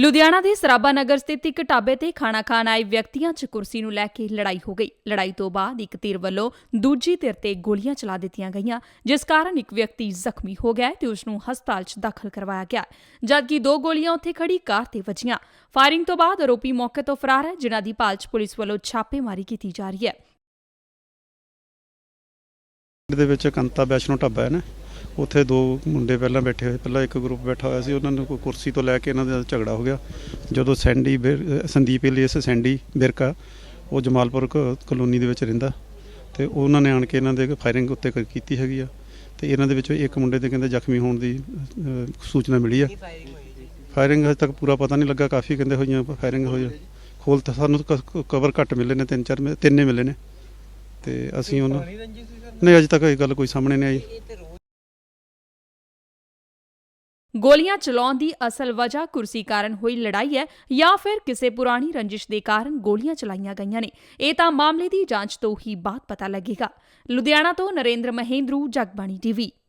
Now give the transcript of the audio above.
ਲੁਧਿਆਣਾ ਦੇ ਸਰਾਭਾ ਨਗਰ ਸਥਿਤ ਇੱਕ ਢਾਬੇ ਤੇ ਖਾਣਾ ਖਾਣ ਆਏ ਵਿਅਕਤੀਆਂ 'ਚ ਕੁਰਸੀ ਨੂੰ ਲੈ ਕੇ ਲੜਾਈ ਹੋ ਗਈ। ਲੜਾਈ ਤੋਂ ਬਾਅਦ ਇੱਕ ਧਿਰ ਵੱਲੋਂ ਦੂਜੀ ਧਿਰ ਤੇ ਗੋਲੀਆਂ ਚਲਾ ਦਿੱਤੀਆਂ ਗਈਆਂ, ਜਿਸ ਕਾਰਨ ਇੱਕ ਵਿਅਕਤੀ ਜ਼ਖਮੀ ਹੋ ਗਿਆ ਹੈ ਤੇ ਉਸ ਨੂੰ ਹਸਪਤਾਲ 'ਚ ਦਾਖਲ ਕਰਵਾਇਆ ਗਿਆ ਜਦਕਿ ਦੋ ਗੋਲੀਆਂ ਉੱਥੇ ਖੜੀ ਕਾਰ ਤੇ ਵੱਜੀਆਂ। ਫਾਇਰਿੰਗ ਤੋਂ ਬਾਅਦ ਆਰੋਪੀ ਮੌਕੇ ਤੋਂ ਫਰਾਰ ਹੈ, ਜਿਨ੍ਹਾਂ ਦੀ ਭਾਲ 'ਚ ਪੁਲਿਸ ਵੱਲੋਂ ਛਾਪੇਮਾਰੀ ਕੀਤੀ ਜਾ ਰਹੀ ਹੈ। ਦੇ ਵਿੱਚ ਕੰਤਾ ਵੈਸ਼ਨੋ ਢਾਬਾ ਹੈ ਨਾ? ਉੱਥੇ ਦੋ ਮੁੰਡੇ ਪਹਿਲਾਂ ਬੈਠੇ ਹੋਏ, ਪਹਿਲਾਂ ਇੱਕ ਗਰੁੱਪ ਬੈਠਾ ਹੋਇਆ ਸੀ, ਉਹਨਾਂ ਨੂੰ ਕੋਈ ਕੁਰਸੀ ਤੋਂ ਲੈ ਕੇ ਇਹਨਾਂ ਦਾ ਝਗੜਾ ਹੋ ਗਿਆ। ਜਦੋਂ ਸੈਂਡੀ ਬਿਰ- ਸੰਦੀਪ ਇਲੀਅਸ, ਸੈਂਡੀ ਬਿਰਕਾ, ਉਹ ਜਮਾਲਪੁਰ ਕ- ਕਲੋਨੀ ਦੇ ਵਿੱਚ ਰਹਿੰਦਾ। ਤੇ ਉਹਨਾਂ ਨੇ ਆਣ ਕੇ ਇਹਨਾਂ ਦੇ ਫਾਇਰਿੰਗ ਉੱਤੇ ਕੀਤੀ ਹੈਗੀ ਆ। ਤੇ ਇਹਨਾਂ ਦੇ ਵਿੱਚੋਂ ਇੱਕ ਮੁੰਡੇ ਦੇ ਕਹਿੰਦੇ ਜ਼ਖਮੀ ਹੋਣ ਦੀ ਸੂਚਨਾ ਮਿਲੀ ਆ। ਫਾਇਰਿੰਗ ਹਜੇ ਤੱਕ ਪੂਰਾ ਪਤਾ ਨਹੀਂ ਲੱਗਾ, ਕਾਫੀ ਕਹਿੰਦੇ ਹੋਈਆਂ ਫਾਇਰਿੰਗ ਹੋਈ ਆ। ਖੋਲ ਤਾਂ ਸਾਨੂੰ ਕਵਰ ਘੱਟ ਮਿਲੇ ਨੇ ਤਿੰਨ ਚਾਰ ਮਿ- ਤਿੰਨੇ ਮਿਲੇ ਨੇ। ਤੇ ਅਸੀਂ ਉਹਨਾਂ ਨਹੀਂ, ਅਜੇ ਤੱਕ ਇਹ ਗੱਲ ਕੋਈ ਸਾਹਮਣੇ ਨਹੀਂ ਆਈ। ਗੋਲੀਆਂ ਚਲਾਉਣ ਦੀ ਅਸਲ ਵਜ੍ਹਾ ਕੁਰਸੀ ਕਾਰਨ ਹੋਈ ਲੜਾਈ ਹੈ ਜਾਂ ਫਿਰ ਕਿਸੇ ਪੁਰਾਣੀ ਰੰਜਿਸ਼ ਦੇ ਕਾਰਨ ਗੋਲੀਆਂ ਚਲਾਈਆਂ ਗਈਆਂ ਨੇ? ਇਹ ਤਾਂ ਮਾਮਲੇ ਦੀ ਜਾਂਚ ਤੋਂ ਹੀ ਬਾਅਦ ਪਤਾ ਲੱਗੇਗਾ। ਲੁਧਿਆਣਾ ਤੋਂ ਨਰਿੰਦਰ ਮਹੇਂਦਰੂ, ਜਗਬਾਣੀ ਟੀਵੀ।